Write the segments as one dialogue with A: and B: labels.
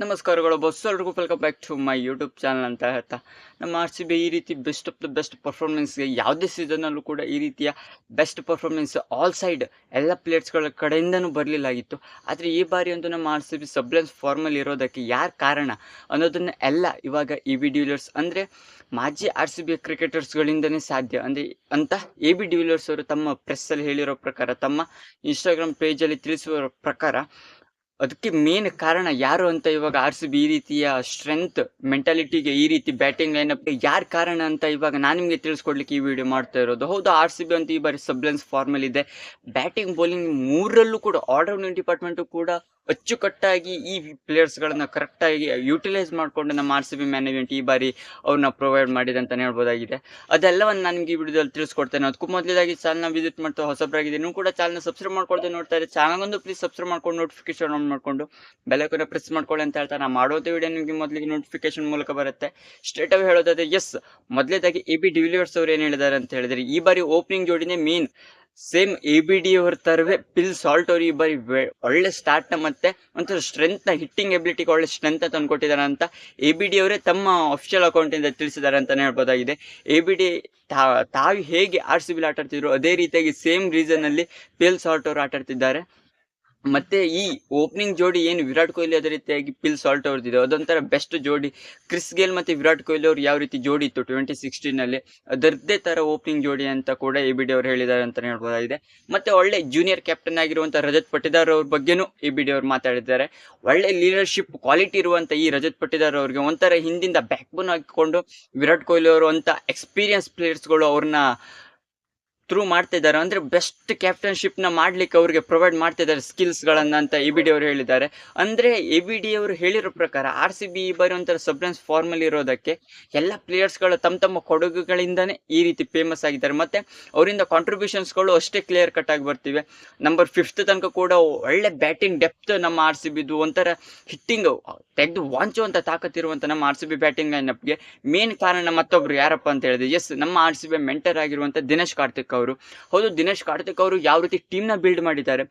A: ನಮಸ್ಕಾರಗಳು ಬಸ್ ಎಲ್ರಿಗೂ welcome back to my YouTube channel ಅಂತ ಹೇಳ್ತಾ. ನಮ್ಮ ಆರ್ ಸಿ ಬಿ ಈ ರೀತಿ ಬೆಸ್ಟ್ ಆಫ್ ದ ಬೆಸ್ಟ್ ಪರ್ಫಾರ್ಮೆನ್ಸ್ಗೆ ಯಾವುದೇ ಸೀಸನಲ್ಲೂ ಕೂಡ ಈ ರೀತಿಯ ಬೆಸ್ಟ್ ಪರ್ಫಾರ್ಮೆನ್ಸ್ ಆಲ್ ಸೈಡ್ ಎಲ್ಲ ಪ್ಲೇಯರ್ಸ್ಗಳ ಕಡೆಯಿಂದನೂ ಬರಲಿಲ್ಲಾಗಿತ್ತು. ಆದರೆ ಈ ಬಾರಿ ಅಂತೂ ನಮ್ಮ ಆರ್ ಸಿ ಬಿ ಸಬ್ಲೆನ್ಸ್ ಫಾರ್ಮಲ್ಲಿ ಇರೋದಕ್ಕೆ ಯಾರು ಕಾರಣ ಅನ್ನೋದನ್ನು ಎಲ್ಲ ಇವಾಗ ಇ ಬಿ ಡ್ಯೂಲರ್ಸ್ ಅಂದರೆ ಮಾಜಿ ಆರ್ ಸಿ ಬಿ ಕ್ರಿಕೆಟರ್ಸ್ಗಳಿಂದನೇ ಸಾಧ್ಯ. ಅಂದರೆ ಅಂತ ಎ ಬಿ ಡ್ಯೂಲರ್ಸ್ ಅವರು ತಮ್ಮ ಪ್ರೆಸ್ಸಲ್ಲಿ ಹೇಳಿರೋ ಪ್ರಕಾರ, ತಮ್ಮ ಇನ್ಸ್ಟಾಗ್ರಾಮ್ ಪೇಜಲ್ಲಿ ತಿಳಿಸುವ ಪ್ರಕಾರ ಅದಕ್ಕೆ ಮೇನ್ ಕಾರಣ ಯಾರು ಅಂತ ಇವಾಗ ಆರ್ ಸಿ ಬಿ ಈ ರೀತಿಯ ಸ್ಟ್ರೆಂತ್ ಮೆಂಟಾಲಿಟಿಗೆ ಈ ರೀತಿ ಬ್ಯಾಟಿಂಗ್ ಲೈನಪ್ಗೆ ಯಾರು ಕಾರಣ ಅಂತ ಇವಾಗ ನಾನು ನಿಮಗೆ ತಿಳಿಸ್ಕೊಡ್ಲಿಕ್ಕೆ ಈ ವಿಡಿಯೋ ಮಾಡ್ತಾ ಇರೋದು. ಹೌದು ಆರ್ ಸಿ ಬಿ ಅಂತ ಈ ಬಾರಿ ಸಬ್ಲೆನ್ಸ್ ಫಾರ್ಮಲ್ ಇದೆ. ಬ್ಯಾಟಿಂಗ್ ಬೌಲಿಂಗ್ ಮೂರರಲ್ಲೂ ಕೂಡ ಆಲ್ರೌಂಡಿಂಗ್ ಡಿಪಾರ್ಟ್ಮೆಂಟು ಕೂಡ ಅಚ್ಚುಕಟ್ಟಾಗಿ ಈ ಪ್ಲೇಯರ್ಸ್ಗಳನ್ನ ಕರೆಕ್ಟಾಗಿ ಯುಟಿಲೈಸ್ ಮಾಡಿಕೊಂಡು ನಮ್ಮ ಆರ್ ಸಿ ಬಿ ಮ್ಯಾನೇಜ್ಮೆಂಟ್ ಈ ಬಾರಿ ಅವ್ರನ್ನ ಪ್ರೊವೈಡ್ ಮಾಡಿದೆ ಅಂತಲೇ ಹೇಳ್ಬೋದಾಗಿದೆ. ಅದೆಲ್ಲವನ್ನು ನನಗೆ ಈ ವಿಡಿಯೋದಲ್ಲಿ ತಿಳಿಸ್ಕೊಡ್ತೇನೆ. ಅದಕ್ಕೂ ಮೊದಲಾಗಿ ಚಾನಲ್ನ ವಿಸಿಟ್ ಮಾಡ್ತಾ ಹೊಸಬ್ರಾಗಿದೆ ನೀವು ಕೂಡ ಚಾನಲ್ನ ಸಬ್ಸ್ಕ್ರೈಬ್ ಮಾಡ್ಕೊಳ್ತೇನೆ ನೋಡ್ತಾ ಇದ್ದಾರೆ ಚಾನಲ್ಗೊಂದು ಪ್ಲೀಸ್ ಸಬ್ಸ್ಕ್ರೈಬ್ ಮಾಡ್ಕೊಂಡು ನೋಟಿಫಿಕೇಶನ್ ಆನ್ ಮಾಡಿಕೊಂಡು ಬೆಲೆಕನ್ನು ಪ್ರೆಸ್ ಮಾಡ್ಕೊಳ್ಳಿ ಅಂತ ಹೇಳ್ತಾರೆ ನಾನು ಮಾಡೋದೇ ವಿಡಿಯೋ ನಿಮಗೆ ಮೊದಲಿಗೆ ನೋಟಿಫಿಕೇಶನ್ ಮೂಲಕ ಬರುತ್ತೆ. ಸ್ಟ್ರೇಟ್ ಆಗಿ ಹೇಳೋದಾದ್ರೆ ಎಸ್ ಮೊದಲೇದಾಗಿ ಎ ಬಿ ಡಿವಿಲಿಯರ್ಸ್ ಅವ್ರು ಏನು ಹೇಳಿದ್ದಾರೆ ಅಂತ ಹೇಳಿದ್ರೆ, ಈ ಬಾರಿ opening ಜೋಡಿನೇ main same A B D ಅವ್ರ ಪಿಲ್ ಸಾಲ್ಟ್ ಅವರು ಈ ಬಾರಿ ಒಳ್ಳೆ ಸ್ಟಾರ್ಟ್ನ ಮತ್ತೆ ಒಂಥರ ಸ್ಟ್ರೆಂತ್ ಹಿಟ್ಟಿಂಗ್ ಎಬಿಲಿಟಿಗೆ ಒಳ್ಳೆ ಸ್ಟ್ರೆಂತ್ ತಂದುಕೊಟ್ಟಿದ್ದಾರೆ ಅಂತ ಎ ಬಿ ಡಿ ಅವರೇ ತಮ್ಮ ಅಫಿಷಿಯಲ್ ಅಕೌಂಟ್ ಇಂದ ತಿಳಿಸಿದ್ದಾರೆ ಅಂತಾನೆ ಹೇಳ್ಬೋದಾಗಿದೆ. ಎ ಬಿ ಡಿ ತಾವು ಹೇಗೆ ಆರ್ ಸಿ ಬಿಲ್ ಆಟಾಡ್ತಿದ್ರು ಅದೇ ರೀತಿಯಾಗಿ ಸೇಮ್ ರೀಸನ್ ಅಲ್ಲಿ ಪಿಲ್ ಸಾಲ್ಟ್ ಅವರು ಆಟ ಆಡ್ತಿದ್ದಾರೆ ಮತ್ತೆ ಈ ಓಪನಿಂಗ್ ಜೋಡಿ ಏನು ವಿರಾಟ್ ಕೊಹ್ಲಿ ಅದೇ ರೀತಿಯಾಗಿ ಪಿಲ್ ಸಾಲ್ಟ್ ಅವ್ರದ್ದಿದೆ. ಅದೊಂಥರ ಬೆಸ್ಟ್ ಜೋಡಿ. ಕ್ರಿಸ್ ಗೇಲ್ ಮತ್ತೆ ವಿರಾಟ್ ಕೊಹ್ಲಿ ಅವ್ರು ಯಾವ ರೀತಿ ಜೋಡಿ ಇತ್ತು ಟ್ವೆಂಟಿ ಸಿಕ್ಸ್ಟೀನ್ ಅಲ್ಲಿ? ಅದರದ್ದೇ ತರ ಓಪನಿಂಗ್ ಜೋಡಿ ಅಂತ ಕೂಡ ಎ ಬಿ ಡಿ ಅವರು ಹೇಳಿದ್ದಾರೆ ಅಂತ ಹೇಳ್ಬೋದಾಗಿದೆ. ಮತ್ತೆ ಒಳ್ಳೆ ಜೂನಿಯರ್ ಕ್ಯಾಪ್ಟನ್ ಆಗಿರುವಂಥ ರಜತ್ ಪಟ್ಟಿದಾರ್ ಅವ್ರ ಬಗ್ಗೆನೂ ಎ ಬಿ ಡಿ ಅವರು ಮಾತಾಡಿದ್ದಾರೆ. ಒಳ್ಳೆ ಲೀಡರ್ಶಿಪ್ ಕ್ವಾಲಿಟಿ ಇರುವಂಥ ಈ ರಜತ್ ಪಟ್ಟಿದಾರ್ ಅವ್ರಿಗೆ ಒಂಥರ ಹಿಂದಿಂದ ಬ್ಯಾಕ್ ಬೋನ್ ಹಾಕಿಕೊಂಡು ವಿರಾಟ್ ಕೊಹ್ಲಿ ಅವರು ಅಂತ ಎಕ್ಸ್ಪೀರಿಯನ್ಸ್ ಪ್ಲೇಯರ್ಸ್ಗಳು ಅವ್ರನ್ನ ಥ್ರೂ ಮಾಡ್ತಾ ಇದ್ದಾರೆ ಅಂದ್ರೆ ಬೆಸ್ಟ್ ಕ್ಯಾಪ್ಟನ್ಶಿಪ್ನ ಮಾಡಲಿಕ್ಕೆ ಅವ್ರಿಗೆ ಪ್ರೊವೈಡ್ ಮಾಡ್ತಾ ಇದ್ದಾರೆ ಸ್ಕಿಲ್ಸ್ ಗಳನ್ನ ಅಂತ ಎ ಬಿ ಡಿ ಅವರು ಹೇಳಿದ್ದಾರೆ. ಅಂದರೆ ಎ ಬಿ ಡಿ ಅವರು ಹೇಳಿರೋ ಪ್ರಕಾರ ಆರ್ ಸಿ ಬಿ ಈ ಬಾರಿ ಒಂಥರ ಸಬ್ರೆನ್ಸ್ ಫಾರ್ಮಲ್ ಇರೋದಕ್ಕೆ ಎಲ್ಲ ಪ್ಲೇಯರ್ಸ್ಗಳು ತಮ್ಮ ತಮ್ಮ ಕೊಡುಗೆಗಳಿಂದನೇ ಈ ರೀತಿ ಫೇಮಸ್ ಆಗಿದ್ದಾರೆ. ಮತ್ತು ಅವರಿಂದ ಕಾಂಟ್ರಿಬ್ಯೂಷನ್ಸ್ಗಳು ಅಷ್ಟೇ ಕ್ಲಿಯರ್ ಕಟ್ ಆಗಿ ಬರ್ತಿವೆ. ನಂಬರ್ ಫಿಫ್ತ್ ತನಕ ಕೂಡ ಒಳ್ಳೆ ಬ್ಯಾಟಿಂಗ್ ಡೆಪ್ತ್ ನಮ್ಮ ಆರ್ ಸಿ ಬಿದು ಒಂಥರ ಹಿಟ್ಟಿಂಗ್ ತೆಗೆದು ವಾಂಚುವಂಥ ತಾಕತ್ತಿರುವಂಥ ನಮ್ಮ ಆರ್ ಸಿ ಬಿ ಬ್ಯಾಟಿಂಗ್ ಲೈನಪ್ಗೆ ಮೇನ್ ಕಾರಣ ಮತ್ತೊಬ್ರು ಯಾರಪ್ಪ ಅಂತ ಹೇಳಿದ್ರೆ ಎಸ್ ನಮ್ಮ ಆರ್ ಸಿ ಬಿ ಮೆಂಟರ್ ಆಗಿರುವಂಥ ದಿನೇಶ್ ಕಾರ್ತಿಕ್ ಅವರು. ಹೌದು, ದಿನೇಶ್ ಕಾರ್ತಿಕ್ ಅವರು ಯಾವ ರೀತಿ ಟೀಮ್ನ ಬಿಲ್ಡ್ ಮಾಡಿದ್ದಾರೆ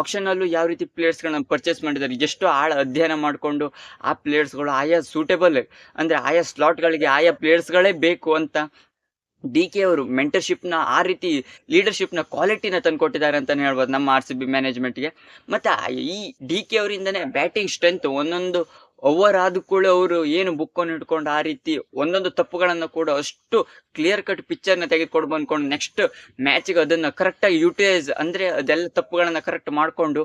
A: ಆಕ್ಷನ್ ಅಲ್ಲೂ ಯಾವ ರೀತಿ ಪ್ಲೇಯರ್ಸ್ಗಳನ್ನ ಪರ್ಚೇಸ್ ಮಾಡಿದ್ದಾರೆ, ಎಷ್ಟು ಆಳ ಅಧ್ಯಯನ ಮಾಡಿಕೊಂಡು ಆ ಪ್ಲೇಯರ್ಸ್ಗಳು ಆಯಾ ಸೂಟೇಬಲ್ ಅಂದ್ರೆ ಆಯಾ ಸ್ಲಾಟ್ಗಳಿಗೆ ಆಯಾ ಪ್ಲೇಯರ್ಸ್ಗಳೇ ಬೇಕು ಅಂತ ಡಿ ಕೆ ಅವರು ಮೆಂಟರ್ಶಿಪ್ನ ಆ ರೀತಿ ಲೀಡರ್ಶಿಪ್ನ ಕ್ವಾಲಿಟಿನ ತಂದುಕೊಟ್ಟಿದ್ದಾರೆ ಅಂತಲೇ ಹೇಳ್ಬೋದು ನಮ್ಮ ಆರ್ ಸಿ ಬಿ ಮ್ಯಾನೇಜ್ಮೆಂಟ್ಗೆ ಮತ್ತು ಈ ಡಿ ಕೆ ಅವರಿಂದನೇ ಬ್ಯಾಟಿಂಗ್ ಸ್ಟ್ರೆಂತ್ ಒಂದೊಂದು ಓವರ್ ಆದ ಕೂಡ ಅವರು ಏನು ಬುಕ್ಕನ್ನು ಇಟ್ಕೊಂಡು ಆ ರೀತಿ ಒಂದೊಂದು ತಪ್ಪುಗಳನ್ನು ಕೂಡ ಅಷ್ಟು ಕ್ಲಿಯರ್ ಕಟ್ ಪಿಕ್ಚರ್ನ ತೆಗೆದುಕೊಂಡು ಬಂದ್ಕೊಂಡು ನೆಕ್ಸ್ಟ್ ಮ್ಯಾಚಿಗೆ ಅದನ್ನು ಕರೆಕ್ಟಾಗಿ ಯೂಟಿಲೈಸ್ ಅಂದರೆ ಅದೆಲ್ಲ ತಪ್ಪುಗಳನ್ನು ಕರೆಕ್ಟ್ ಮಾಡಿಕೊಂಡು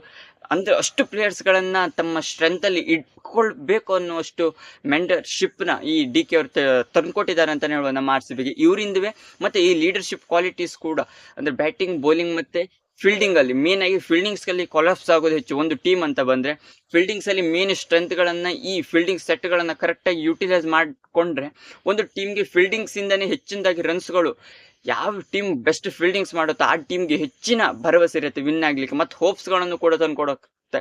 A: ಅಂದರೆ ಅಷ್ಟು ಪ್ಲೇಯರ್ಸ್ಗಳನ್ನು ತಮ್ಮ ಸ್ಟ್ರೆಂತಲ್ಲಿ ಇಟ್ಕೊಳ್ಬೇಕು ಅನ್ನುವಷ್ಟು ಮೆಂಟರ್ಶಿಪ್ನ ಈ ಡಿ ಕೆ ಅವರು ತಂದುಕೊಟ್ಟಿದ್ದಾರೆ ಅಂತಲೇ ಹೇಳ್ಬೋದು ನಮ್ಮ ಆರ್ ಸಿ ಬಿಗೆ ಇವರಿಂದವೇ ಮತ್ತು ಈ ಲೀಡರ್ಶಿಪ್ ಕ್ವಾಲಿಟೀಸ್ ಕೂಡ. ಅಂದರೆ ಬ್ಯಾಟಿಂಗ್ ಬೌಲಿಂಗ್ ಮತ್ತು ಫೀಲ್ಡಿಂಗ್ ಅಲ್ಲಿ ಮೇನ್ ಆಗಿ ಫೀಲ್ಡಿಂಗ್ಸ್ ಅಲ್ಲಿ ಕೊಲಾಪ್ಸ್ ಆಗೋದು ಹೆಚ್ಚು. ಒಂದು ಟೀಮ್ ಅಂತ ಬಂದ್ರೆ ಫೀಲ್ಡಿಂಗ್ಸ್ ಅಲ್ಲಿ ಮೇನ್ ಸ್ಟ್ರೆಂತ್ ಗಳನ್ನ, ಈ ಫೀಲ್ಡಿಂಗ್ ಸೆಟ್ ಕರೆಕ್ಟಾಗಿ ಯುಟಿಲೈಸ್ ಮಾಡಿಕೊಂಡ್ರೆ, ಒಂದು ಟೀಮ್ಗೆ ಫೀಲ್ಡಿಂಗ್ಸ್ ಇಂದಾನೆ ಹೆಚ್ಚಿನದಾಗಿ ರನ್ಸ್ಗಳು ಯಾವ ಟೀಮ್ ಬೆಸ್ಟ್ ಫೀಲ್ಡಿಂಗ್ಸ್ ಮಾಡುತ್ತೋ ಆ ಟೀಮ್ಗೆ ಹೆಚ್ಚಿನ ಭರವಸೆ ಇರುತ್ತೆ ವಿನ್ ಆಗಲಿಕ್ಕೆ. ಮತ್ತು ಹೋಪ್ಸ್ಗಳನ್ನು ಕೂಡ ತಂದು ಕೊಡುತ್ತೆ.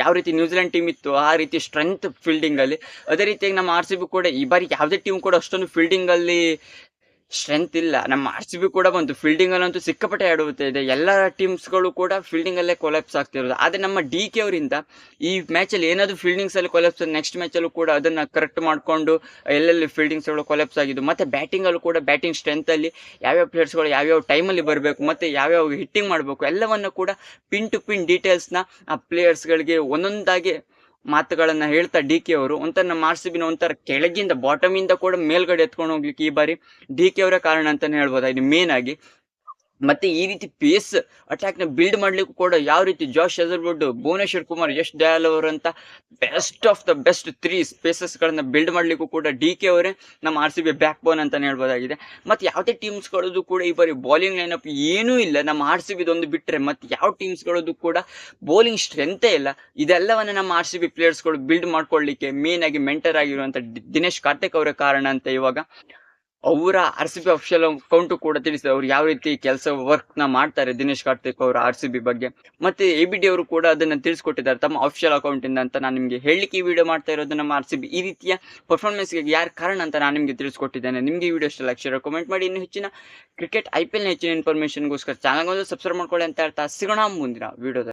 A: ಯಾವ ರೀತಿ ನ್ಯೂಜಿಲೆಂಡ್ ಟೀಮ್ ಇತ್ತು, ಆ ರೀತಿ ಸ್ಟ್ರೆಂತ್ ಫೀಲ್ಡಿಂಗ್ ಅಲ್ಲಿ. ಅದೇ ರೀತಿಯಾಗಿ ನಮ್ಮ ಆರ್ ಸಿ ಬಿ ಕೂಡ ಈ ಬಾರಿ ಯಾವುದೇ ಟೀಮ್ ಕೂಡ ಅಷ್ಟೊಂದು ಫೀಲ್ಡಿಂಗ್ ಅಲ್ಲಿ ಸ್ಟ್ರೆಂತ್ ಇಲ್ಲ. ನಮ್ಮ ಆರ್ ಸಿ ಬಿ ಕೂಡ ಬಂತು. ಫೀಲ್ಡಿಂಗ್ ಅಂತೂ ಸಿಕ್ಕಾಪಟ್ಟೆ ಆಡುತ್ತೆ ಇದೆ. ಎಲ್ಲ ಟೀಮ್ಸ್ಗಳು ಕೂಡ ಫೀಲ್ಡಿಂಗ್ ಅಲ್ಲೇ ಕೊಲಾಪ್ಸ್ ಆಗ್ತಿರೋದು ಆದರೆ ನಮ್ಮ ಡಿ ಕೆ ಅವರಿಂದ ಈ ಮ್ಯಾಚಲ್ಲಿ ಏನಾದರೂ ಫೀಲ್ಡಿಂಗ್ಸ್ ಅಲ್ಲಿ ಕೊಲಾಪ್ಸ್ ನೆಕ್ಸ್ಟ್ ಮ್ಯಾಚಲ್ಲೂ ಕೂಡ ಅದನ್ನ ಕರೆಕ್ಟ್ ಮಾಡಿಕೊಂಡು ಎಲ್ಲೆಲ್ಲಿ ಫೀಲ್ಡಿಂಗ್ಸ್ಗಳು ಕೊಲಾಪ್ಸ್ ಆಗಿದ್ದು, ಮತ್ತೆ ಬ್ಯಾಟಿಂಗ್ ಅಲ್ಲೂ ಕೂಡ ಬ್ಯಾಟಿಂಗ್ ಸ್ಟ್ರೆಂತ್ ಅಲ್ಲಿ ಯಾವ್ಯಾವ ಪ್ಲೇಯರ್ಸ್ಗಳು ಯಾವ್ಯಾವ ಟೈಮಲ್ಲಿ ಬರಬೇಕು, ಮತ್ತೆ ಯಾವ್ಯಾವ ಹಿಟ್ಟಿಂಗ್ ಮಾಡಬೇಕು, ಎಲ್ಲವನ್ನು ಕೂಡ ಪಿನ್ ಟು ಪಿನ್ ಡೀಟೇಲ್ಸ್ನ ಆ ಪ್ಲೇಯರ್ಸ್ಗಳಿಗೆ ಒಂದೊಂದಾಗಿ ಮಾತುಗಳನ್ನ ಹೇಳ್ತಾ ಡಿ ಕೆ ಅವರು. ಒಂಥರ ನಮ್ಮ ಆರ್ ಸಿ ಬಿನ ಒಂಥರ ಕೆಳಗಿಂದ ಬಾಟಮ್ ಇಂದ ಕೂಡ ಮೇಲ್ಗಡೆ ಎತ್ಕೊಂಡು ಹೋಗ್ಲಿಕ್ಕೆ ಈ ಬಾರಿ ಡಿ ಕೆ ಅವರೇ ಕಾರಣ ಅಂತಾನೆ ಇದು ಮೇನ್ ಆಗಿ. ಮತ್ತೆ ಈ ರೀತಿ ಪೇಸ್ ಅಟ್ಯಾಕ್ನ ಬಿಲ್ಡ್ ಮಾಡ್ಲಿಕ್ಕೂ ಕೂಡ ಯಾವ ರೀತಿ Josh Hazlewood Bhuvneshwar Kumar, Yash Dayal ಅವರಂತ best of the best three spaces ಗಳನ್ನ ಬಿಲ್ಡ್ ಮಾಡ್ಲಿಕ್ಕೂ ಕೂಡ ಡಿ ಕೆ ಅವರೇ ನಮ್ಮ R C B backbone ಅಂತಾನೆ ಹೇಳ್ಬೋದಾಗಿದೆ. ಮತ್ತೆ ಯಾವುದೇ ಟೀಮ್ಸ್ ಗಳದ್ದು ಕೂಡ ಈ ಬಾರಿ ಬೌಲಿಂಗ್ ಲೈನ್ ಅಪ್ ಏನೂ ಇಲ್ಲ. ನಮ್ಮ ಆರ್ ಸಿ ಬಿದೊಂದು ಬಿಟ್ರೆ ಮತ್ತೆ ಯಾವ ಟೀಮ್ಸ್ ಗಳದ್ದು ಕೂಡ ಬೌಲಿಂಗ್ ಸ್ಟ್ರೆಂತೇ ಇಲ್ಲ. ಇದೆಲ್ಲವನ್ನ ನಮ್ಮ ಆರ್ ಸಿ ಬಿ ಪ್ಲೇಯರ್ಸ್ಗಳು ಬಿಲ್ಡ್ ಮಾಡ್ಕೊಳ್ಳಿಕ್ಕೆ ಮೇನ್ ಆಗಿ ಮೆಂಟರ್ ಆಗಿರುವಂತ ದಿನೇಶ್ ಕಾರ್ತಿಕ್ ಅವರ ಕಾರಣ ಅಂತ ಇವಾಗ ಅವರ R C B official account ಕೂಡ ತಿಳಿಸಿದೆ ಅವ್ರು ಯಾವ ರೀತಿ ಕೆಲಸ ವರ್ಕ್ನ ಮಾಡ್ತಾರೆ ದಿನೇಶ್ ಕಾರ್ತಿಕ್ ಅವರು ಆರ್ ಸಿ ಬಿ ಬಗ್ಗೆ. ಮತ್ತೆ ಎ ಬಿ ಡಿ ಅವರು ಕೂಡ ಅದನ್ನ ತಿಳಿಸ್ಕೊಟ್ಟಿದ್ದಾರೆ. ತಮ್ಮ ಅಫಿಷಿಯಲ್ ಅಕೌಂಟ್ ಇಂದ ಅಂತ ನಾನು ನಿಮಗೆ ಹೇಳಲಿಕ್ಕೆ ವಿಡಿಯೋ ಮಾಡ್ತಾ ಇರೋದು ನಮ್ಮ ಆರ್ ಸಿ ಬಿ ಈ ರೀತಿಯ ಪರ್ಫಾರ್ಮೆನ್ಸ್ಗೆ ಯಾರು ಕಾರಣ ಅಂತ ನಾನು ನಿಮಗೆ ತಿಳಿಸ್ಕೊಟ್ಟಿದ್ದೇನೆ. ನಿಮಗೆ ಈ ವಿಡಿಯೋ ಇಷ್ಟ ಲೈಕ್ ಶೇರ್ ಕಮೆಂಟ್ ಮಾಡಿ. ಇನ್ನು ಹೆಚ್ಚಿನ ಕ್ರಿಕೆಟ್ ಐ ಪಿ ಎಲ್ ಹೆಚ್ಚಿನ ಇನ್ಫಾರ್ಮೇಷನ್ಗೋಸ್ಕರ ಚಾನಲ್ ಒಂದು ಸಬ್ಸ್ಕ್ರೈಬ್ ಮಾಡ್ಕೊಳ್ಳಿ ಅಂತ ಹೇಳ್ತಾ ಸಿಗೋಣ ಮುಂದಿನ ವಿಡಿಯೋದಲ್ಲಿ